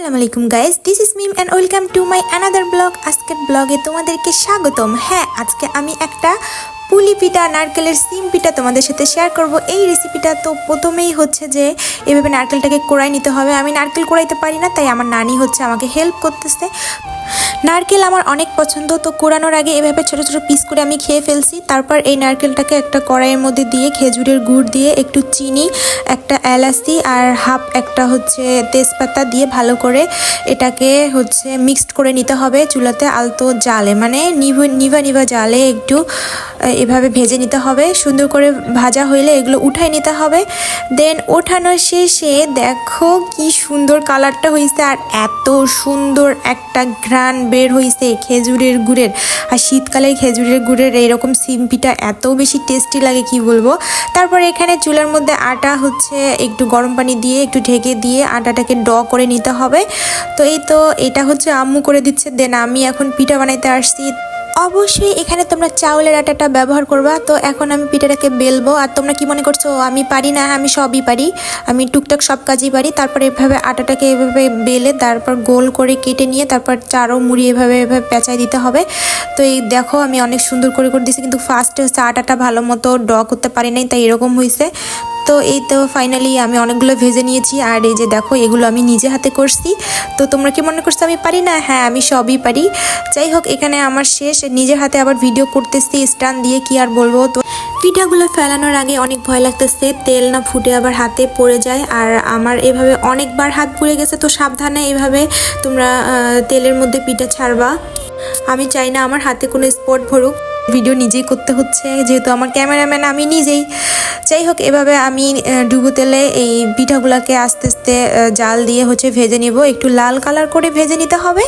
আসসালামু আলাইকুম guys this is Meem and welcome to my another blog আজকের ব্লগে তোমাদেরকে স্বাগতম। হ্যাঁ আজকে আমি একটা পুলি পিঠা, নারকেলের সিম পিঠা তোমাদের সাথে শেয়ার করব। এই রেসিপিটা তো প্রথমেই হচ্ছে যে, এভাবে নারকেলটাকে কোড়াই নিতে হবে। আমি নারকেল কোড়াইতে পারি না, তাই আমার নানি হচ্ছে আমাকে হেল্প করতেছে। নারকেল আমার অনেক পছন্দ, তো কোরানোর আগে এভাবে ছোট ছোট পিস করে আমি খেয়ে ফেলছি। তারপর এই নারকেলটাকে একটা কড়াইয়ের মধ্যে দিয়ে, খেজুরের গুড় দিয়ে, একটু চিনি, একটা এলাচি আর হাফ একটা হচ্ছে তেজপাতা দিয়ে ভালো করে এটাকে হচ্ছে মিক্সড করে নিতে হবে চুলাতে আলতো জালে। মানে নিভু, নিভা নিভা জালে একটু এভাবে ভেজে নিতে হবে। সুন্দর করে ভাজা হইলে এগুলো উঠাই নিতে হবে। দেন ওঠানোর শেষে দেখো কি সুন্দর কালারটা হয়েছে আর এত সুন্দর একটা ঘ্রাণ বের হয়েছে খেজুরের গুড়ের। আর শীতকালে খেজুরের গুড়ের এরকম সিম্পিটা এত বেশি টেস্টি লাগে, কি বলব? তারপর এখানে চুলার মধ্যে আটা হচ্ছে একটু গরম পানি দিয়ে, একটু ঢেকে দিয়ে আটাটাকে ড করে নিতে হবে। তো এই তো এটা হচ্ছে আম্মু করে দিচ্ছে। দেন আমি এখন পিঠা বানাইতে আসছি। অবশ্যই এখানে তোমরা চাউলের আটাটা ব্যবহার করবা। তো এখন আমি পিঠাটাকে বেলবো। আর তোমরা কি মনে করছ? আমি পারি না, আমি সবই পারি। আমি টুকটাক সব কাজই পারি। তারপর এভাবে আটাটাকে এভাবে বেলে তারপর গোল করে কেটে নিয়ে তারপর চারও মুড়ি এভাবে এভাবে পেঁচাই দিতে হবে। তো এই দেখো, আমি অনেক সুন্দর করে করে দিয়েছি। কিন্তু ফার্স্টে হচ্ছে আটাটা ভালো মতো ড করতে পারি নাই, তাই এরকম হয়েছে তো এই তো ফাইনালি আমি অনেকগুলো ভেজে নিয়েছি আর এই যে দেখো, এগুলো আমি নিজে হাতে করছি। তো তোমরা কি মনে করছ আমি পারি না? হ্যাঁ আমি সবই পারি। যাই হোক, এখানে আমার শেষ। নিজের হাতে আবার ভিডিও করতেছি স্ট্যান্ড দিয়ে কি আর বলব? তো পিঠাগুলো ফেলানোর আগে অনেক ভয় লাগতেছে, তেল না ফুটে আবার হাতে পড়ে যায়। আর আমার এভাবে অনেকবার হাত পুড়ে গেছে, তো সাবধানে এভাবে তোমরা তেলের মধ্যে পিঠা ছাড়বা। আমি চাই না আমার হাতে কোনো স্পট ভরুক ভিডিও নিজেই করতে হচ্ছে, যেহেতু আমার ক্যামেরাম্যান আমি নিজেই। যাই হোক, এভাবে আমি ডুবো তেলে এই পিঠাগুলোকে আস্তে আস্তে জাল দিয়ে হচ্ছে ভেজে নিব। একটু লাল কালার করে ভেজে নিতে হবে।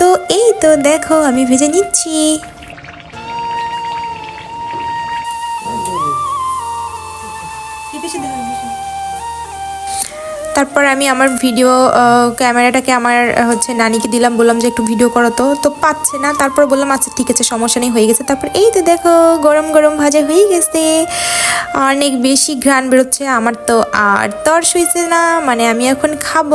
তো এই তো দেখো, আমি ভেজে নিচ্ছি। তারপর আমি আমার ভিডিও ক্যামেরাটাকে আমার হচ্ছে নানিকে দিলাম, বললাম যে একটু ভিডিও করো তো। তো পাচ্ছে না, তারপর বললাম আচ্ছা ঠিক আছে, সমস্যা নেই, হয়ে গেছে। তারপর এই তো দেখো, গরম গরম ভাজা হয়ে গেছে। অনেক বেশি ঘ্রাণ বেরোচ্ছে, আমার তো আর তর সইছে না মানে আমি এখন খাব।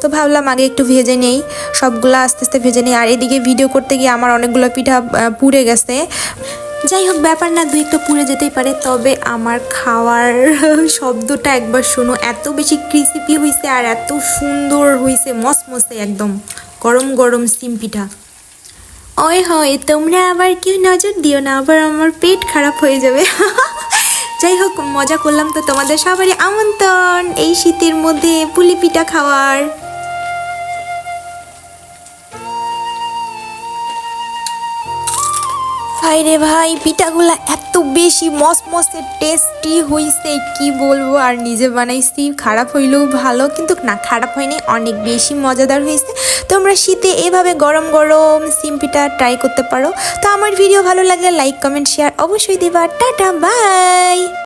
তো ভাবলাম, আগে একটু ভেজে নেই, সবগুলো আস্তে আস্তে ভেজে নেই। আর এদিকে ভিডিও করতে গিয়ে আমার অনেকগুলো পিঠা পুড়ে গেছে। যাই হোক, ব্যাপার না, দুই একটু পুড়ে যেতেই পারে। তবে আমার খাওয়ার শব্দটা একবার শোনো। এত বেশি ক্রিসিপি হয়েছে আর এত সুন্দর হয়েছে মসমসে একদম। গরম গরম সিম পিঠা। ওই হয়, তোমরা আবার কেউ নজর দিও না, আবার আমার পেট খারাপ হয়ে যাবে। যাই হোক, মজা করলাম তো তোমাদের সবারই আমন্ত্রণ। এই শীতের মধ্যে পুলি পিঠা খাওয়ার। ভাই রে ভাই? পিঠাগুলা এত বেশি মসমসে টেস্টি হইছে, কি বলব? আর নিজে বানাইছি, খারাপ হইলেও ভালো, কিন্তু না, খারাপ হয়নি, অনেক বেশি মজাদার হয়েছে তোমরা শীতে এভাবে গরম গরম সিম পিঠা ট্রাই করতে পারো। তো আমার ভিডিও ভালো লাগলে লাইক কমেন্ট শেয়ার অবশ্যই দিবা। Tata bye